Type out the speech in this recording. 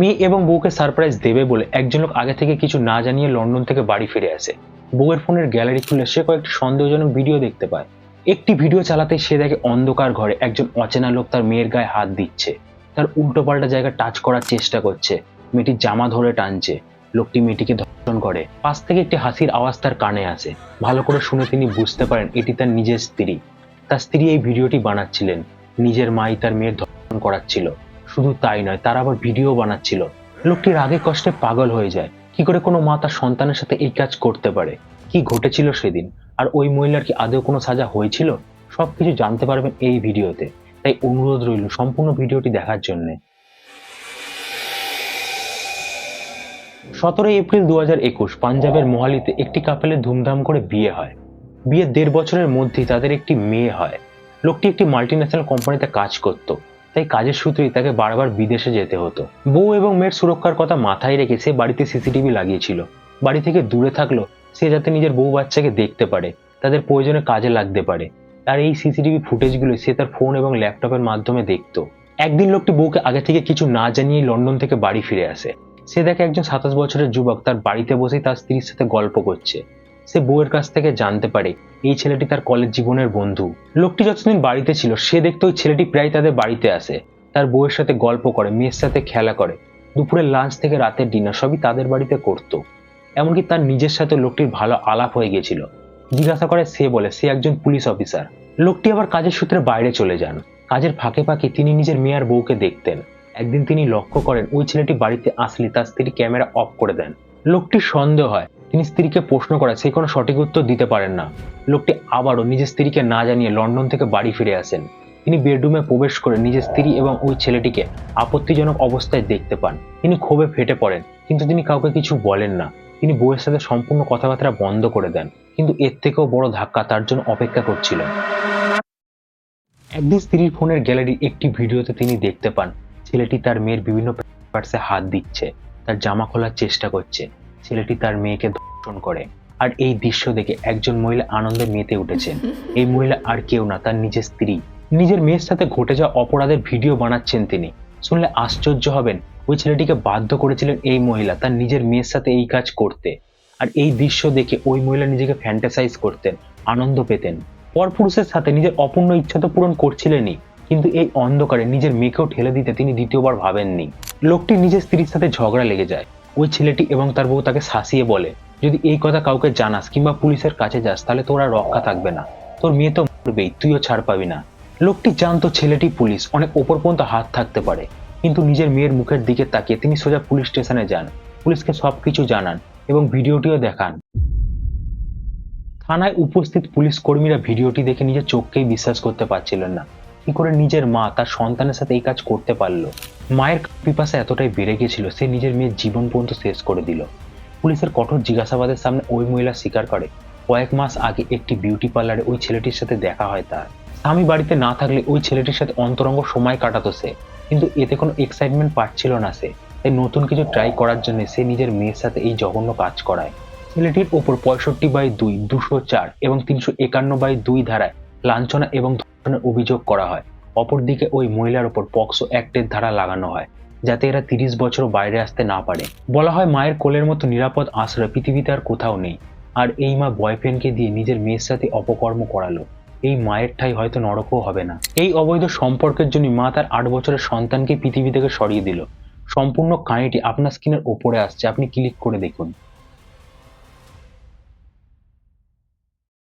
মেয়ে এবং বউকে সারপ্রাইজ দেবে বলে একজন লোক আগে থেকে কিছু না জানিয়ে লন্ডন থেকে বাড়ি ফিরে আসে। বউয়ের ফোনের গ্যালারি খুলে সে কয়েকটি সন্দেহজনক ভিডিও দেখতে পায়। একটি ভিডিও চালাতে সে দেখে অন্ধকার ঘরে একজন অচেনা লোক তার মেয়ের গায়ে হাত দিচ্ছে। তার উল্টোপাল্টা জায়গা টাচ করার চেষ্টা করছে। মেয়েটির জামা ধরে টানছে। লোকটি মেয়েটিকে ধর্ষণ করে। পাশ থেকে একটি হাসির আওয়াজ তার কানে আসে। ভালো করে শুনে তিনি বুঝতে পারেন এটি তার নিজের স্ত্রী। তার স্ত্রী এই ভিডিওটি বানাচ্ছিলেন। নিজের মাই তার মেয়ের ধর্ষণ করাচ্ছিল। শুধু তাই নয়, তার আবার ভিডিও বানাচ্ছিল। লোকটি রাগে কষ্টে পাগল হয়ে যায়। কি করে কোনো মা তার সন্তানের সাথে এই কাজ করতে পারে? কি ঘটেছিল সেদিন? আর ওই মহিলার কি আদৌ কোনো সাজা হয়েছিল? সবকিছু জানতে পারবেন এই ভিডিওতে। তাই অনুরোধ রইল সম্পূর্ণ ভিডিওটি দেখার জন্য। সতেরোই এপ্রিল দু হাজার একুশ, পাঞ্জাবের মোহালিতে একটি কাপেলের ধুমধাম করে বিয়ে হয়। বিয়ের দেড় বছরের মধ্যেই তাদের একটি মেয়ে হয়। লোকটি একটি মাল্টিন্যাশনাল কোম্পানিতে কাজ করত। তাই কাজের সূত্রেই তাকে বারবার বিদেশে যেতে হতো। বউ এবং মেয়ের সুরক্ষার কথা মাথায় রেখে সে বাড়িতে সিসিটিভি লাগিয়েছিল। বাড়ি থেকে দূরে থাকল সে যাতে নিজের বউ বাচ্চাকে দেখতে পারে, তাদের প্রয়োজনে কাজে লাগতে পারে। আর এই সিসিটিভি ফুটেজগুলো সে তার ফোন এবং ল্যাপটপের মাধ্যমে দেখতো। একদিন লোকটি বউকে আগে থেকে কিছু না জানিয়ে লন্ডন থেকে বাড়ি ফিরে আসে। সে দেখে একজন সাতাশ বছরের যুবক তার বাড়িতে বসেই তার স্ত্রীর সাথে গল্প করছে। সে বউয়ের কাছ থেকে জানতে পারে এই ছেলেটি তার কলেজ জীবনের বন্ধু। লোকটি যতদিন বাড়িতে ছিল, সে দেখতো ওই ছেলেটি প্রায় তাদের বাড়িতে আসে। তার বউয়ের সাথে গল্প করে, মেয়ের সাথে খেলা করে। দুপুরের লাঞ্চ থেকে রাতের ডিনার সবই তাদের বাড়িতে করতো। এমনকি তার নিজের সাথে লোকটির ভালো আলাপ হয়ে গেছিল। জিজ্ঞাসা করে, সে বলে, সে একজন পুলিশ অফিসার লোকটি আবার কাজের সূত্রে বাইরে চলে যান। কাজের ফাঁকে ফাঁকে তিনি নিজের মেয়ে আর বউকে দেখতেন। একদিন তিনি লক্ষ্য করেন, ওই ছেলেটি বাড়িতে আসলে তার স্ত্রী ক্যামেরা অফ করে দেন। লোকটির সন্দেহ হয় তিনি স্ত্রীকে প্রশ্ন করে সে কোনো সঠিক উত্তর দিতে পারেন না। লোকটি আবারও নিজের স্ত্রীকে না জানিয়ে লন্ডন থেকে বাড়ি ফিরে আসেন। তিনি বেডরুমে প্রবেশ করে নিজের স্ত্রী এবং ওই ছেলেটিকে আপত্তিজনক অবস্থায় দেখতে পান। তিনি ক্ষোভে ফেটে পড়েন, কিন্তু তিনি কাউকে কিছু বলেন না। তিনি বউয়ের সাথে সম্পূর্ণ কথাবার্তা বন্ধ করে দেন, কিন্তু এর থেকেও বড় ধাক্কা তার জন্য অপেক্ষা করছিল একদিন স্ত্রীর ফোনের গ্যালারির একটি ভিডিওতে তিনি দেখতে পান, ছেলেটি তার মেয়ের বিভিন্ন পার্টসে হাত দিচ্ছে, তার জামা খোলার চেষ্টা করছে। ছেলেটি তার মেয়েকে ধর্ষণ করে। আর এই দৃশ্য দেখে একজন মহিলা আনন্দে মেতে উঠেছেন। এই মহিলা আর কেউ না তার নিজের স্ত্রী। নিজের মেয়ের সাথে ঘটে যাওয়া অপরাধের ভিডিও বানাচ্ছেন তিনি। শুনলে আশ্চর্য হবেন ওই ছেলেটিকে বাধ্য করেছিলেন এই মহিলা তার নিজের মেয়ের সাথে এই কাজ করতে। আর এই দৃশ্য দেখে ওই মহিলা নিজেকে ফ্যান্টাসাইজ করতেন আনন্দ পেতেন। পরপুরুষের সাথে নিজের অপূর্ণ ইচ্ছা তো পূরণ করছিলেনই কিন্তু এই অন্ধকারে নিজের মেয়েকেও ঠেলে দিতে তিনি দ্বিতীয়বার ভাবেননি। লোকটি নিজের স্ত্রীর সাথে ঝগড়া লেগে যায়। ওই ছেলেটি এবং তার বউ তাকে শাসিয়ে বলে, যদি এই কথা কাউকে জানাস কিংবা পুলিশের কাছে যাস, তাহলে তোর আর রক্ষা থাকবে না। তোর মেয়ে তো মরবেই, তুইও ছাড় পাবি না। লোকটি জানতো ছেলেটি পুলিশ, অনেক ওপর পর্যন্ত হাত থাকতে পারে, কিন্তু নিজের মেয়ের মুখের দিকে তাকিয়ে তিনি সোজা পুলিশ স্টেশনে যান। পুলিশকে সবকিছু জানান এবং ভিডিওটিও দেখান। থানায় উপস্থিত পুলিশ কর্মীরা ভিডিওটি দেখে নিজের চোখকেই বিশ্বাস করতে পারছিলেন না। কি করে নিজের মা তার সন্তানের সাথে এই কাজ করতে পারল? মায়ের পিপাসা এতটাই বেড়ে গেছিল সে নিজের মেয়ের জীবন পর্যন্ত শেষ করে দিল। পুলিশের কঠোর জিজ্ঞাসাবাদের সামনে ওই মহিলা স্বীকার করে, কয়েক মাস আগে একটি বিউটি পার্লারে ওই ছেলেটির সাথে দেখা হয় তার। স্বামী বাড়িতে না থাকলে ওই ছেলেটির সাথে অন্তরঙ্গ সময় কাটাতো সে, কিন্তু এতে কোনো এক্সাইটমেন্ট পাচ্ছিল না সে। তাই নতুন কিছু ট্রাই করার জন্য সে নিজের মেয়ের সাথে এই জঘন্য কাজ করায়। ছেলেটির ওপর পঁয়ষট্টি বাই দুই, দুশো চার এবং তিনশো একান্ন বাই দুই ধারায় লাঞ্ছনা এবং ধর্ষণের অভিযোগ করা হয়। অপরদিকে ওই মহিলার ওপর পক্সো অ্যাক্টের ধারা লাগানো হয়, যাতে এরা তিরিশ বছর বাইরে আসতে না পারে। বলা হয় মায়ের কোলের মতো নিরাপদ আশ্রয় পৃথিবীতে আর কোথাও নেই, আর এই মা বয়ফ্রেন্ডকে দিয়ে নিজের মেয়ের সাথে অপকর্ম করালো। এই মায়ের ঠাই হয়তো নরকও হবে না। এই অবৈধ সম্পর্কের জন্য মা তার আট বছরের সন্তানকে পৃথিবী থেকে সরিয়ে দিল। সম্পূর্ণ কাহিনীটি আপনার স্ক্রিনের ওপরে আসছে, আপনি ক্লিক করে দেখুন।